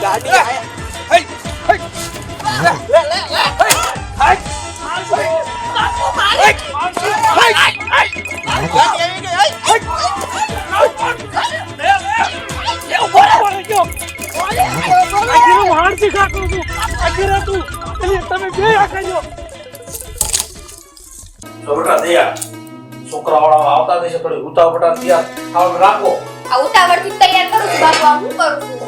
ગાડી આયા. તો બેટા દયા છોકરાવાળા આવતા દેશે થોડી ઉતાવ બટા તૈયાર ખાવાનું રાખો. આ ઉતાવળથી તૈયાર કરું છું, બાપુ હું કરું છું?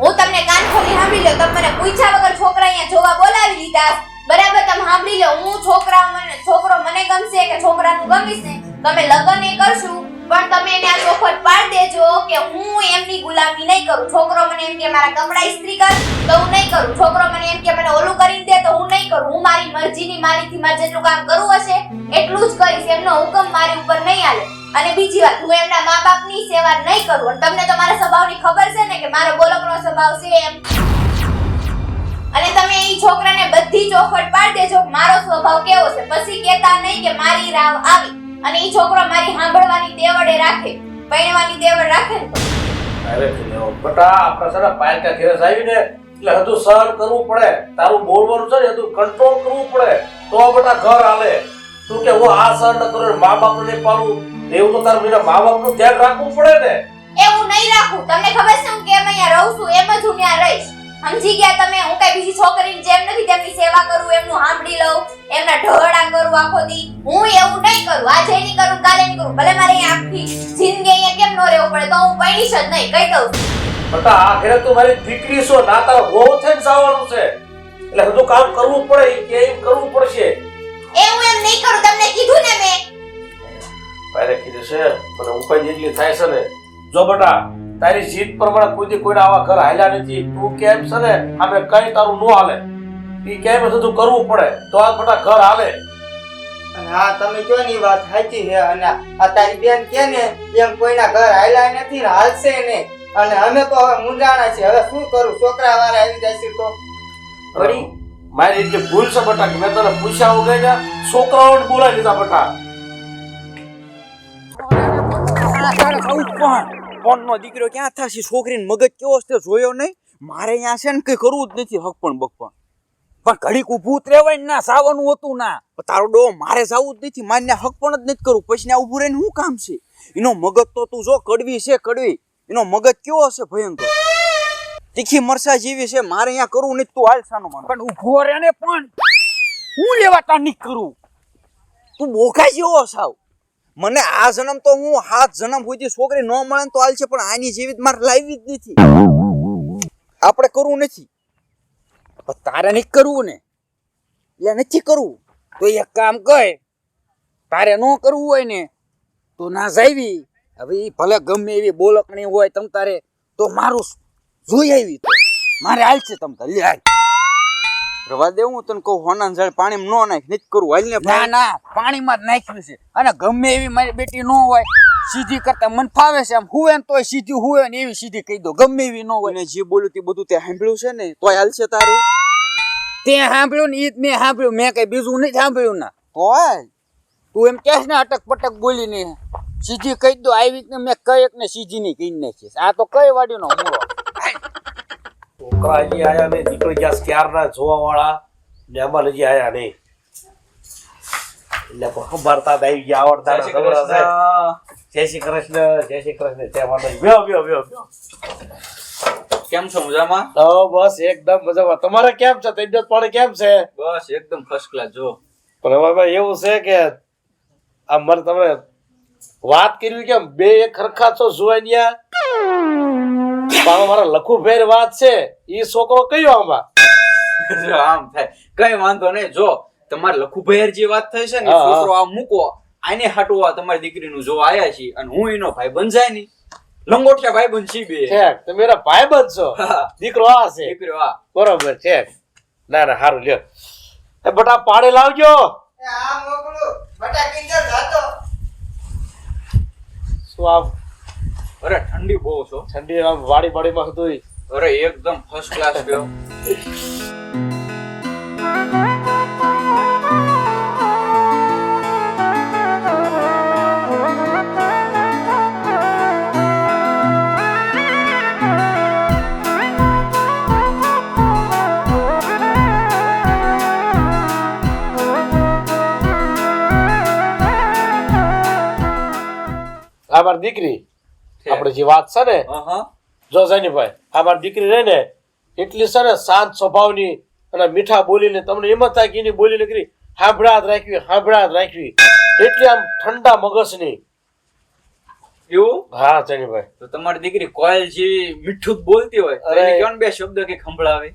હું તમને કાન ખોલી સાંભળી લો તમે મને પૂછ્યા વગર છોકરા અહીંયા જોવા બોલાવી લીધા બરાબર, તમે સાંભળી લો, હું છોકરા મને છોકરો મને ગમશે કે છોકરાનું ગમીશ ને? તમે લગ્ન એ કરશું પણ તમે એને આ ચોખવટ પાડ દેજો કે હું એમની ગુલામી નહીં કરું. છોકરો મને એમ કે, મારા કપડા ઇસ્ત્રી કર. તો હું નહીં કરું. છોકરો મને એમ કે, મને ઓલું કરીને દે તો હું નહીં કરું. હું મારી મરજીની મારીથી મારે જેટલું કામ કરવું હશે, એટલું જ કરીશ. એમનો હુકમ મારી ઉપર નહીં આલે અને બીજી વાત, હું એમના મા બાપની સેવા નહીં કરું. અને તમને તો મારા સ્વભાવની ખબર છે ને કે મારો બોલકનો સ્વભાવ છે એમ. અને તમે એ છોકરાને બધી ચોખવટ પાડ દેજો મારો સ્વભાવ કેવો છે. પછી કહેતા નહીં કે મારી રાવ આવી. અને ઈ છોકરો મારી સાંભળવાની દેવડે રાખે પૈણવાની દેવડ રાખે ને અરે બેટા આપણે છે પાયકા ઘેરસ આવીને એટલે હજુ સહન કરવું પડે. તારું બોલવાનું છે ને હજુ કંટ્રોલ કરવું પડે. તો બટા ઘર હાલે. તું કે હું આ સહન ન કરું મા બાપ ને પાડું? એવું તો તારે મેરા મા બાપનું ધ્યાન રાખવું પડે ને. એવું નહીં રાખું. તમને ખબર છે હું કેમ અહીંયા રહું છું? એમ જ હું ત્યાં રહીશ. સમજી ગયા તમે? હું કઈ બીજી છોકરીની જેમ નથી તેમની સેવા કરું એમનું સાંભળી લઉં એમના ઢોળા કરું આખો દી. હું એવું નહીં કરું આજે નહીં કરું કાલે નહીં કરું ભલે મારે અહીંયા આખી જિંદગી અહીંયા કેમ ન રહેવું પડે તો હું પૈણીશ જ નહીં કહી દઉં. બટા આખરે તો મારી દીકરી છો ના તારા વહુ થઈને જવાનું છે. એટલે હજુ કામ કરવું પડે કે એમ કરવું પડશે. એ હું એમ નહીં કરું તમને કીધું ને મેં. પહેલે કીધું છે પણ ઉપાય જેટલી થાય છે ને. જો બેટા તારી જીત પ્રમાણે કોઈ કોઈ આવા ઘર હાલ્યા નથી. તું કેમ છે ને અમે કઈ તારું નો હાલે? એ કેમ બધું કરવું પડે? તો આ બધા ઘર હાલે. હા તમે કહો ની વાત સાચી છે. અને આ તારી બેન કે ને એમ કોઈના ઘર હાલ્યા નથી ને હાલશે ને અને અમે તો હવે મૂંઝાણા છે હવે શું કરું? છોકરા વાળા આવી જશે તો. વળી મારી એટલી ભૂલ છે બટા કે મેં તને પૂછ્યા વગર ને છોકરાઓને બોલાવી લીધા બેટા. પણ નો દીકરો ક્યાં થશે? છોકરીને મગજ કેવો છે જોયો નહીં? મારે અહીંયા છે ને કંઈ કરવું જ નથી હક પણ બક પણ પણ ઘડીક ઊભું રહેવાય ને ના સાવાનું હતું ના. તારો ડો મારે જવું જ નથી માન્ય હક પણ જ નથી કરવું. પછી ને ઊભું રહીને શું કામ છે? એનો મગજ તો તું જો કડવી છે કડવી. એનો મગજ કેવો હશે ભયંકર. તીખી મરસા જેવી છે મારે અહીંયા કરવું નથી તું હાલ સાનું માનો. પણ ઊભો રહે ને પણ હું લેવા તા નહીં કરું? તું બોખા જેવો સાવ. મને આ જન્મ તો હું હાથ જન્મ સુધી છોકરી ન મળે તો હાલ છે, પણ આની જેવી મારે લાવી જ નથી. આપણે કરવું નથી. તારે નહીં કરવું ને. એટલે નથી કરવું. તો એક કામ કહે તારે ન કરવું હોય ને, તો ના જાવી હવે એ ભલે ગમે એવી બોલકણી હોય તમ તારે, તો મારું જોઈ આવી મારે હાલ છે તમ તારે. રવા દે હું તને કહું હોના જળ પાણી નો નાખ નીચ કરું. હાલ ને ના ના પાણીમાં જ નાખ્યું છે. અને ગમે એવી મારી બેટી ન હોય સીધી કરતા મન ફાવે છે આમ. હુવે ને તોય સીધી હુવે ને એવી સીધી કહી દો. ગમે એવી ન હોય. ને જે બોલ્યું તે બધું તે સાંભળ્યું છે ને? તોય હાલશે તારે. તે સાંભળ્યું ને ઈ જ મેં સાંભળ્યું. મેં કઈ બીજું નહીં સાંભળ્યું ના. તોય. તું એમ કહેશ ને અટક પટક બોલીને સીધી કહી દો. આવી રીતને મેં કઈ એક ને સીધી નહીં કહી નાખીશ. આ તો કઈ વાડ્યું નો છોકરા હજી આયા નહીં. નીકળી ગયા ક્યારના જોવા વાળા ને અમારે હજી આયા નહીં. એટલે ખબરતા આવી ગયા આવડતા. જય શ્રી કૃષ્ણ. જય શ્રી કૃષ્ણ જય કેમ છો મજામાં? તો બસ એકદમ મજામાં. તમારે કેમ છે? તબિયત પાણી કેમ છે? બસ એકદમ ફર્સ્ટ ક્લાસ જો. પણ હવે ભાઈ એવું છે કે આ મારે તમે વાત કરવી કેમ? બે એક ખરખા છો જુવાનિયા પણ મારા લખુભેર વાત છે ઈ છોકરો કયો આમાં જો આમ થાય. કઈ વાંધો નહીં. જો તમારે લખુભાઈ જે વાત થઈ છે ને. છોકરો આ મૂકો આને હાટવા તમારી દીકરીનું જો આયા છે અને હું એનો ભાઈ બંધાય નહીં લંગોટિયા ભાઈ બંધ છી બે. ઠેક તમે એના ભાઈ બન છો દીકરો આ છે. દીકરો આ. બરોબર છે ના ના હારું લ્યો. એ બટા પાડે લાવજો. એ આ મોકલું. બટા કિંજર જાતો. શું અરે ઠંડી બહુ છો ઠંડી વાડી વાડીમાં હતું અરે એકદમ ફર્સ્ટ ક્લાસ ગયો આભાર દીકરી. આપણે જે વાત છે ને જો ભાઈ આ મારી દીકરી રહે ને એટલી છે ને શાંત સ્વભાવની અને મીઠા બોલીને તમને એમ થાય કે એની બોલી નીકળી હાંભળાત રાખવી હાંભળાત રાખવી. એટલી આમ ઠંડા મગજની. એવું? હા ભાઈ તો તમારી દીકરી કોયલ જેવી મીઠું બોલતી હોય અરે. કયો બે શબ્દ કે ખંભળાવે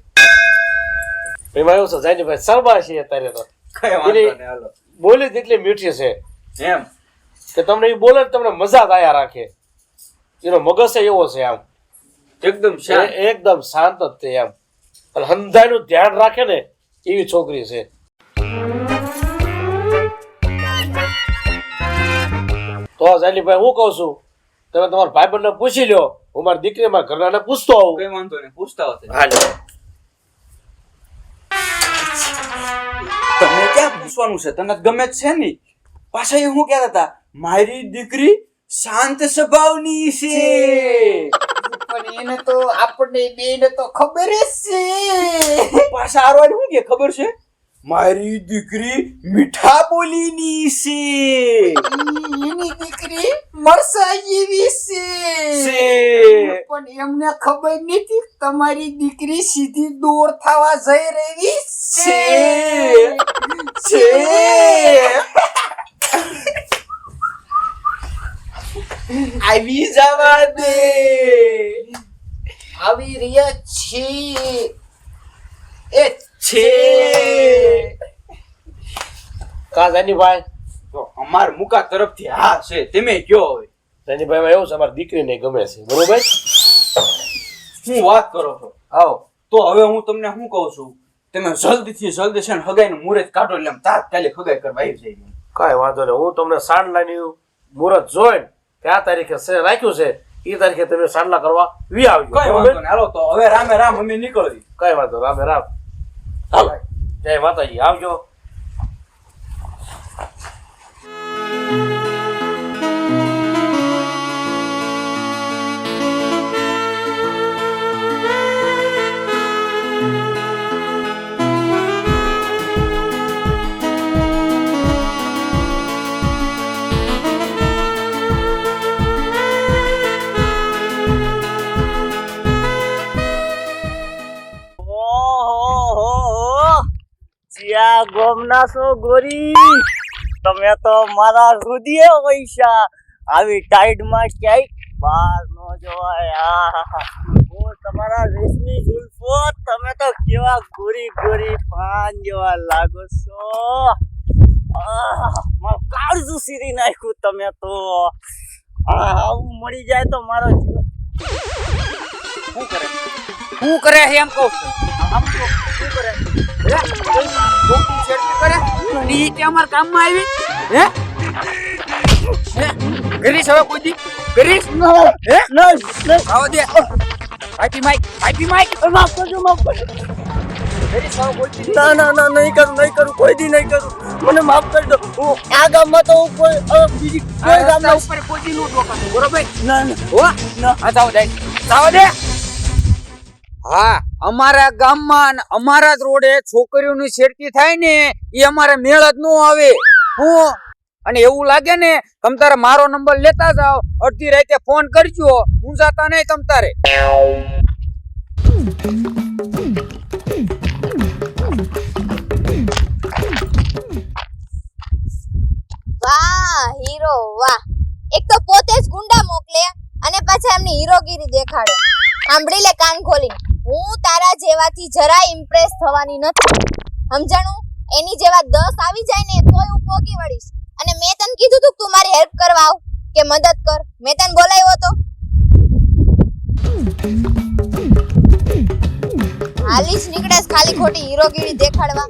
એમાં એવું છે જાનીભાઈ સરબા છે અત્યારે તો. બોલી જ મીઠી છે. એમ. કે તમને એ બોલે તમને મજા જ આયા રાખે. એનો મગજ એવો છે આમ એકદમ એકદમ શાંત જ છે આમ અને હંધાઈનું ધ્યાન રાખે ને એવી છોકરી છે. તો જાનીભાઈ હું કહું છું તમે તમારા ભાઈબંધને પૂછી લ્યો હું મારી દીકરી મારા ઘરનાને પૂછતો આવું. કઈ વાંધો નહીં પૂછતા હોતે હાલો તમને ક્યાં પૂછવાનું છે? તને ગમે જ છે નહીં પાછા એ હું કહેતા હતા? મારી દીકરી શાંત સ્વભાવની છે. પણ એને તો આપણને બેને તો ખબર જ છે. પાછા આરવાડી શું કે ખબર છે? મારી દીકરી મીઠા બોલીની છે. એની દીકરી મરસા જેવી છે. છે. પણ એમને ખબર નથી તમારી દીકરી સીધી દૂર થવા જઈ રહી છે છે આવી જવા દે રહ્યા છે. એ છે. કા તો અમાર મુકા તરફથી હા છે તમે કયો હવે જાનીભાઈમાં એવું છે અમારી દીકરીને ગમે છે. બરોબર? શું વાત કરો છો? આવો. તો હવે હું તમને શું કહું છું? તમે જલ્દીથી જલ્દી છે ને હગાઈનું મુહૂર્ત કાઢો એટલે આમ તાત્કાલિક હગાઈ કરવા આવી જાય કાંઈ વાંધો નહીં. હું તમને સાંડલાની મુહૂર્ત જોઈને કે આ તારીખે છે રાખ્યું છે. એ તારીખે તમે સાંડલા કરવા વી આવજો. કઈ વાંધો નહીં. હાલો તો હવે રામે રામ અમે નીકળવી. કઈ વાંધો રામે રામ. જય માતાજી આવજો. જ્યાં ગોમના છો ગોરી? તમે તો મારા હૃદય પૈસા આવી ટાઈડમાં ક્યાંય બહાર નો જોવાય. હું તમારા રેશમી ઝુલ્ફો તમે તો કેવા ગોરી ગોરી પાન જેવા લાગો છો? કાળજું સીરી નાખ્યું તમે તો. આવું મળી જાય તો મારો જીવન શું કરે? શું કરે છે એમ કહું શું કરે? કરે અમારા કામમાં આવી? હે? હે? કરીશ હવે કોઈ દી? કરીશ હે? આવો દે. IP mic IP mic. માફ કરજો માફ કરજો. ના ના ના નહીં કરું નહીં કરું કોઈ દી નહીં કરું. મને માફ કરી દો. હું આ ગામમાં તો હું કોઈ બીજી કોઈ ગામમાં ઉપર કોઈ દી નો બરોબર? ના ના. હો? હા જાવ દે જાવ દે. હા, અમારા ગામમાં અમારા જ રોડે છોકરીઓની છેડતી થાય ને, એ અમારે મેળ જ નો આવે. હું અને એવું લાગે ને, તમ તારે મારો નંબર લેતા જાઓ, અડધી રાતે ફોન કરજો, હું જાતા નહીં તમ તારે. વાહ, હીરો, વાહ. એક તો પોતે જ ગુંડા મોકલે અને પાછા એમની હીરોગીરી દેખાડે. સાંભળી લે કાન ખોલી હું તારા જેવાથી જરા ઇમ્પ્રેસ થવાની નથી. સમજાણું? એની જેવા દસ આવી જાય ને તોય હું પોગી વળીશ. અને મેં તને કીધું તું તું મારી હેલ્પ કરવા આવ કે મદદ કર. મેં તને બોલાવ્યો તો. હાલી જ નીકળે ખાલી ખોટી હીરોગીરી દેખાડવા.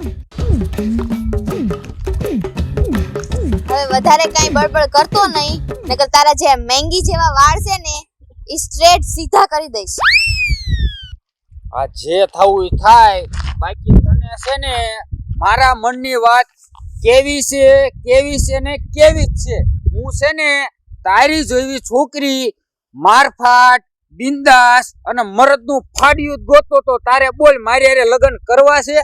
હવે વધારે કાંઈ બળબડ કરતો નહીં. નકર તારા જે મેંગી જેવા વાળ છે ને એ સ્ટ્રેટ સીધા કરી દઈશ. આ જે થવું એ થાય. બાકી તને છે ને મારા મનની વાત કેવી છે કેવી છે ને કેવી જ છે. હું છે ને તારી જેવી છોકરી મારફાટ, બિંદાસ અને મરદનું ફાડ્યું ગોતો તો તારે બોલ મારી હારે લગ્ન કરવા છે?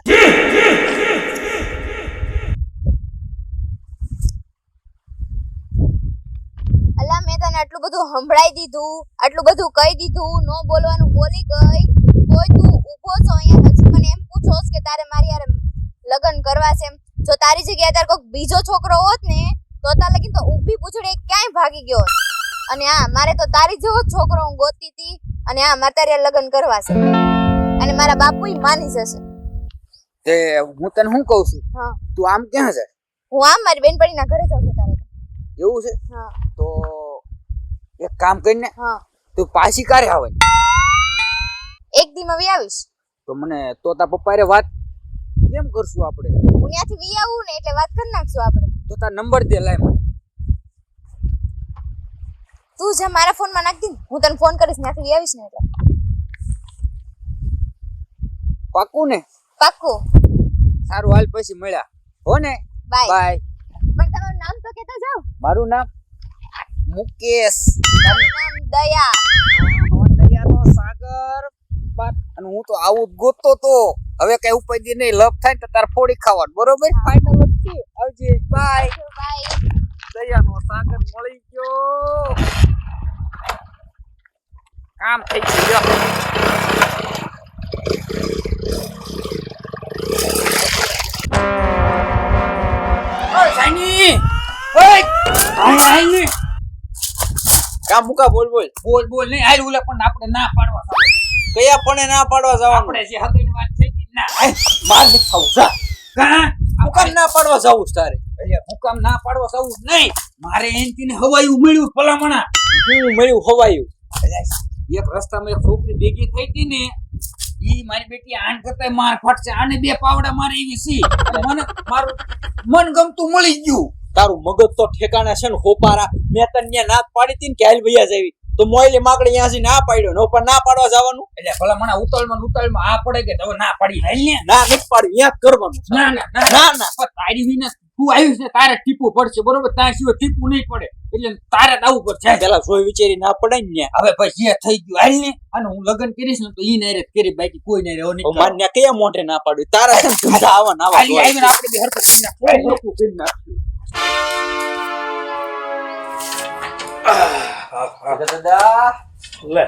અલા મેં તને આટલું બધું સંભળાઈ દીધું આટલું બધું કહી દીધું નો બોલવાનું બોલી ગઈ. તોય તું ઊભો છો અહીંયા પછી મને એમ પૂછો કે તારે મારી યાર લગ્ન કરવા છે જો તારી જગ્યાએ તારે કોઈક બીજો છોકરો હોત ને તો તાર લગીન તો ઊભી પૂછડી ક્યાંય ભાગી ગયો અને હા મારે તો તારી જેવો જ છોકરો હું ગોતી હતી અને હા મારે તારે લગ્ન કરવા છે. અને મારા બાપુ માની જશે. તે હું તને શું કહું છું? હા. તું આમ ક્યાં છે હું આમ મારી બેનપણીના ઘરે જાઉં છું. એવું છે? તો એક કામ કરીને તું પાછી ક્યારે આવે એક દી માં આવીશ. તો મને તો તાર પપ્પા રે વાત કેમ કરશું આપણે? હું ત્યાંથી વી આવું ને એટલે વાત કરી નાખશું આપણે. તો તાર નંબર દે લાય મને. તું જે મારા ફોનમાં નાખ દે હું તને ફોન કરીશ ત્યાંથી વી આવીશ ને એટલે. પાકું ને? પાક્કું સારું હાલ પછી મળ્યા. હો ને? બાય. બાય પણ તમારું નામ તો કહેતા જાઓ મારું નામ મુકેશ. મારું નામ દયા. દયાનો સાગર બાત અને હું તો આવું જ ગોતતો તો. હવે કઈ ઉપાય નહીં લપ થાય ને તો તાર ફોડી ખાવાનું બરોબર? ફાઇનલ જ છે. આવજે. બાય બાય દયાનો સાગર મળી ગયો. કામ થઈ ગયું કામ મુકા બોલ બોલ. બોલ બોલ નહીં આય ઉલા પણ આપણે ના પાડવા કયા પણ ના પાડવા જવાનું? આપણે જે હગઈની વાત થઈ ના. માર નથી ખાવું જા. કાં? મુકામ ના પાડવા જવું તારે. હુકામ ના પાડવા જવું નહીં. મારે એનથી ને હવાયું મળ્યું ભલામણા. હું મળ્યું હવાયું. એક રસ્તામાં એક છોકરી ભેગી થઈ હતી ને ઈ મારી બેટી આણ કરતા માર ફાટશે. આને બે પાવડા મારે એવી સી. મને મારું મન ગમતું મળી ગયું. તારું મગજ તો ઠેકાણે છે ને હોપારા. મેં તને ના પાડી હતી ને કે હાલ ભૈયા જેવી. તો મોયલી માકડી ત્યાંથી ના પાડ્યો નો પણ ના પાડવા જવાનું? એટલે ભલામણા ઉતાળમાં ને ઉતાળમાં આ પડે કે તો ના પાડી હાલ ને. ના નથી પાડી ત્યાં કરવાનું ના ના ના. ના તારી વિના તું આવ્યું છે તારે ટીપું પડશે બરોબર? તાર સિવાય ટીપું નહીં પડે. એટલે તારે આવું પડશે પેલા સોય વિચારી ના પડે ને હવે પછી જે થઈ ગયું. હાલ ને. અને હું લગ્ન કરીશ ને તો ઈ નહીં રેત કરી બાકી કોઈ નહીં રહ્યો નહીં માન ને કયા મોઢે ના પાડ્યું? તારા ધંધા આવા ના આવા આપણે બી હરકત કરી નાખીએ. દાદા લે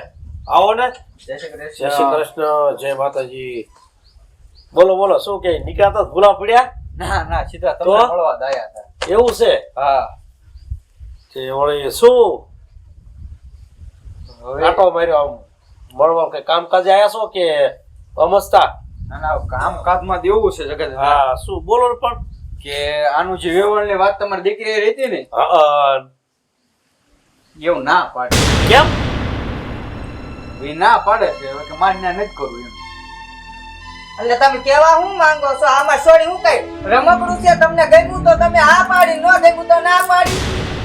આવો ને. જય શ્રી જય શ્રી કૃષ્ણ જય માતાજી. બોલો બોલો શું કે નિકાતા જ ભૂલા પડ્યા? ના ના સીધા તમે મળવા દાયા હતા. એવું છે? હા. કે વળી શું? આટો માર્યો આમ. મળવા કે કામકાજે આયા છો કે અમસ્તા? ના ના કામકાજમાં દેવું છે જગત હા શું? બોલો પણ. કે આનું જે વેવણની વાત તમારી દીકરી રહેતી ને? એવું ના પાડે. કેમ? એ ના પાડે છે હવે કે મારે ના નથી કરવું એમ. એટલે તમે કેવા હું માંગો છો? આમાં સોરી હું કઈ? રમકડું છે તમને ગમ્યું તો તમે આ પાડી ન ગમ્યું તો ના પાડી?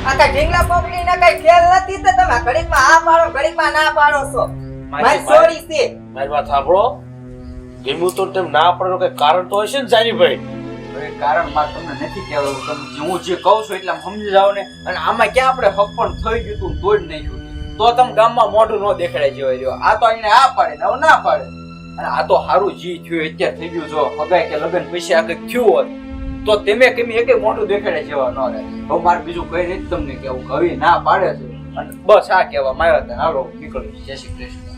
આ કઈ ઢીંગલા પગલી ને કઈ ખેલ નથી તો તમે ઘડીકમાં આ પાડો ઘડીકમાં ના પાડો છો? મારી સોરી છે. મારી વાત સાંભળો. ગમ્યું તો તેમ ના પાડો કઈ કારણ તો હશે ને જાનીભાઈ હવે કારણ મારે તમને નથી કહેવાયું તમે હું જે કહું છું એટલે સમજી જાઓ ને. અને આમાં ક્યાં આપણે હક પણ થઈ ગયું તું તોય નહીં થયું. તો તમે ગામમાં મોઢું ન દેખાડાય જેવા રહ્યો. આ તો એને આ પાડે ને ના પાડે. અને આ તો સારું જી થયું, અત્યારે થઈ ગયું જો. હગાય કે લગ્ન પૈસા આગળ થયું હોત, તો તમે કેમ એકે મોઢું દેખાડે જેવા ન રહે. હવે મારે બીજું કઈ નથી તમને કેવું કવિ ના પાડે છે. અને બસ આ કહેવા માર્યા હતા. હાલો નીકળ્યું જય શ્રી કૃષ્ણ.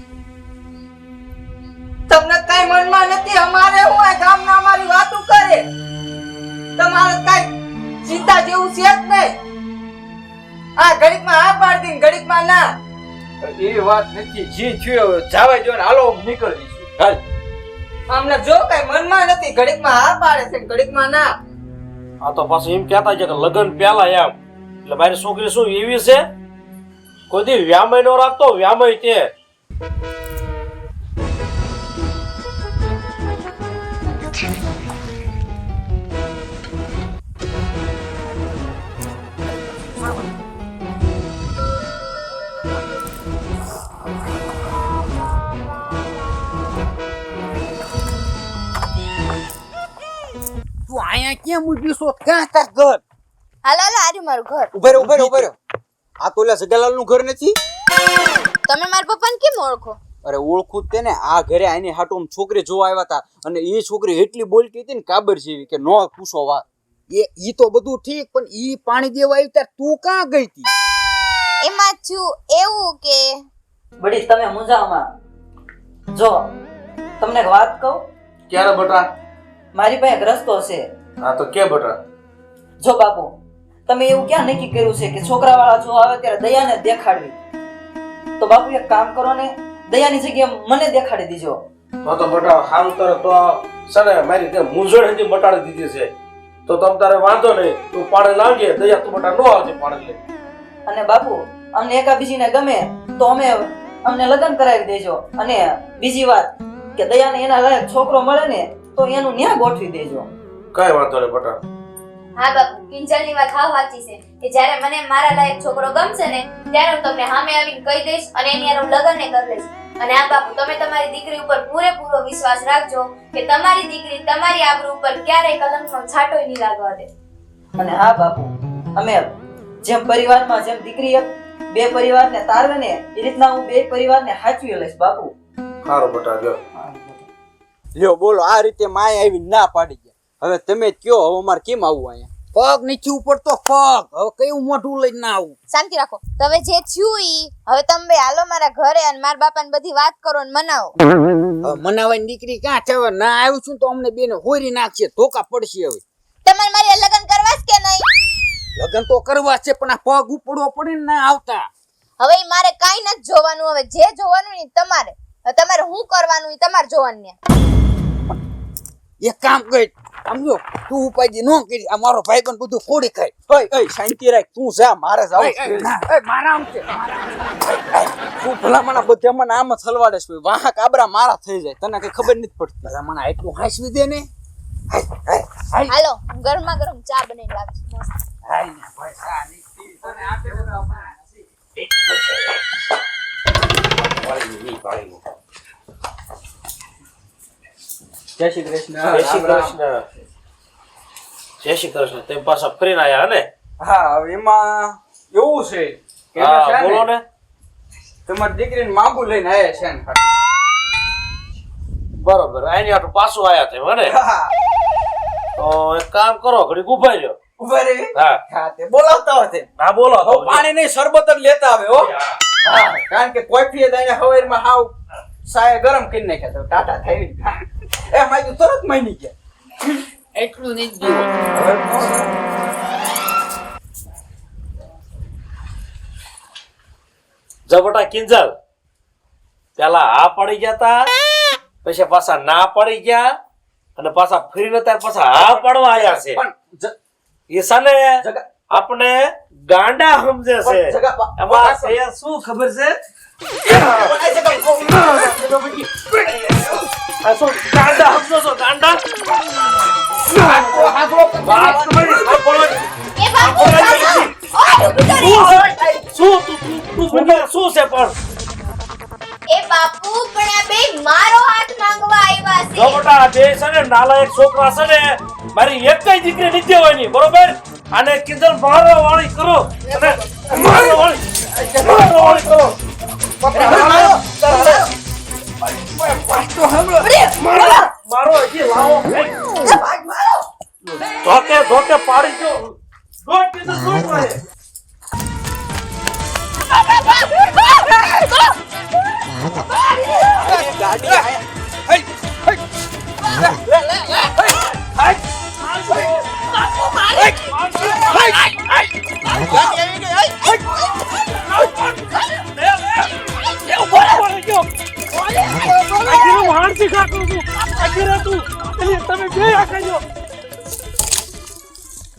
તમને કઈ મનમાં નથી? અમારે હું ગામના અમારી વાતો કરે? તમારે કઈ ચિંતા જેવું છે જ નહીં. આ ઘડીકમાં આ પાડી ઘડીકમાં ના. એ વાત નથી. જી થયું જાવા જો હાલો નીકળી જઈશું. હાલ. આમને જો કઈ મનમાં નથી ઘડીકમાં આ પાડે છે ઘડીકમાં ના. આ તો પાછું એમ કહેતા છે કે લગ્ન પહેલા એમ. એટલે મારી છોકરી શું એવી છે? કોઈ દી વ્યામય નો રાખતો વ્યામય તે. તું કેમ ઊભી છો? ક્યાં તાર ઘર? હાલો હાલો આર્યું મારું ઘર. ઉભે રહ્યો ઉભે રહ્યો ઉભે રહ્યો આ તો ઓલા જગાલાલનું ઘર નથી? તમે મારા પપ્પાને કેમ ઓળખો? અરે ઓળખું જ તેને આ ઘરે આની હાટુ છોકરી જોવા આવ્યા હતા અને એ છોકરી એટલી બોલતી હતી ને કાબર જેવી કે નો પૂછો વાત. એ ઈ તો બધું ઠીક પણ ઈ પાણી દેવા આવી ત્યારે તું ક્યાં ગઈ તી? એમાં થયું એવું કે બડી તમે મુંજામાં જો તમને એક વાત કહું? ક્યારે બટા? મારી પાસે એક રસ્તો છે. હા તો કે બટા? જો બાપુ તમે એવું ક્યાં નક્કી કર્યું છે કે છોકરાવાળા જો આવે ત્યારે દયાને દેખાડવી? તો બાપુ એક કામ કરો ને દયાની જગ્યાએ મને દેખાડી દીજો. તો તો બટા હાલ તારે તો સને મારી તે મૂંઝવણ હતી મટાડી દીધી છે. તો તમ તારે વાંધો નહીં તું પાડે લાવજે દયા તું બટા નો આવજે પાડે લે. અને બાપુ અમને એકા બીજીને ગમે તો અમે અમને લગ્ન કરાવી દેજો. અને બીજી વાત કે દયાને એના લાયક છોકરો મળે ને તો એનું ન્યા ગોઠવી દેજો. કઈ વાંધો નહીં બટા. હા બાપુ કિંજલની વાત હા સાચી છે કે જ્યારે મને મારા લાયક છોકરો ગમશે ને ત્યારે હું તમને સામે આવીને કહી દઈશ અને એની હારે હું લગ્ન કરી લઈશ. અને આ બાપુ તમે તમારી દીકરી ઉપર પૂરેપૂરો વિશ્વાસ રાખજો કે તમારી દીકરી તમારી આબરૂ ઉપર ક્યારેય કલંકનો છાંટો નહીં લાગવા દે. અને હા બાપુ અમે જેમ પરિવારમાં જેમ દીકરી એક બે પરિવારને તારવે ને એ રીતના હું બે પરિવારને સાચવી લઈશ બાપુ. સારું બટા જો લ્યો બોલો આ રીતે માય આવી ના પાડી ગયા. હવે તમે કયો? હવે અમારે કેમ આવવું અહીંયા? પગ નીચે ઉપર તો પગ હવે કયું મોઢું લઈને ના આવું? શાંતિ રાખો. તમે જે થયું ઈ હવે તમે બે હાલો મારા ઘરે અને મારા બાપાને બધી વાત કરો ને મનાવો. હવે મનાવાની દીકરી ક્યાં છે? હવે ના આવ્યું છું તો અમને બેને હોરી નાખશે. ધોકા પડશે હવે. તમારે મારી લગ્ન કરવા કે નહીં? લગ્ન તો કરવા છે પણ આ પગ ઉપડવો પડે ને ના આવતા. હવે ઈ મારે કાઈ નથી જોવાનું. હવે જે જોવાનું ને તમારે. તમારે શું કરવાનું ઈ તમારે જોવાનું ને એક કામ કર સમજો? તું ઉપાય ન કરી આ મારો ભાઈ પણ બધું ફોડી ખાય. ઓય ઓય શાંતિ રાખ તું જા મારે જાવ મારા આમ તું ભલામણા બધા મને આમ થલવાડે છે. વાહ કાબરા મારા થઈ જાય. તને કઈ ખબર નથી પડતી. ભલા મને એટલું હાંસવી દે ને. હાલો ગરમા ગરમ ચા બનાવીને લાવું છું મસ્ત. હાય ને ભાઈ, આ નીકળી. તને આપે બધા જય શ્રી કૃષ્ણ. જય શ્રી કૃષ્ણ. જય શ્રી કૃષ્ણ. તેમ પાછા ફરીને ને? હા એમાં એવું છે હા બોલો ને, ને. તમારી દીકરીને માગું લઈને આવ્યા છે ને બરોબર. એની આટલું પાછું આયા છે મને તો એક કામ કરો ઘડીક ઊભા રહ્યો ઊભા રહી? હા. હા તે બોલાવતા હોય હા બોલો. પાણી નહીં શરબત જ લેતા આવે હો. હા. કારણ કે કોફી અહીંયા હવારમાં હાવ સાય ગરમ કરી નાખ્યા તો ટાટા થઈ એ મારી તરત માની ગયા એટલું નહીં જોવો જબટા કિંજલ પેલા આ પડી ગયા તા પછી પાછા ના પડી ગયા અને પાછા ફરીને ત્યાર પાછા આ પડવા આયા છે એ સાને ઈશાને આપણે ગાંડા સમજે છે એમાં શું ખબર છે શું ગાંડા સમજો છો ગાંડા વાત તમારી સાંભળો. એ બાપુ બાપુ! ઓય, ઊભી તો રહી. શું તું તું તું બોલે શું છે પણ? એ બાપુ પણ આ બે મારો હાથ માંગવા આવ્યા જો છે. બેટા આ બે નાલાયક છોકરા છે ને મારી એક જ દીકરી નથી દેવાની બરોબર? અને કિંજલ મારવા વાળી કરો. અને મારવા વાળી મારવા વાળી કરો. મારો! હજી લાવો. ધોકે ધોકે પાડી દો. દોડ કિંજલ દોડ મારે તમે બે આ કરજો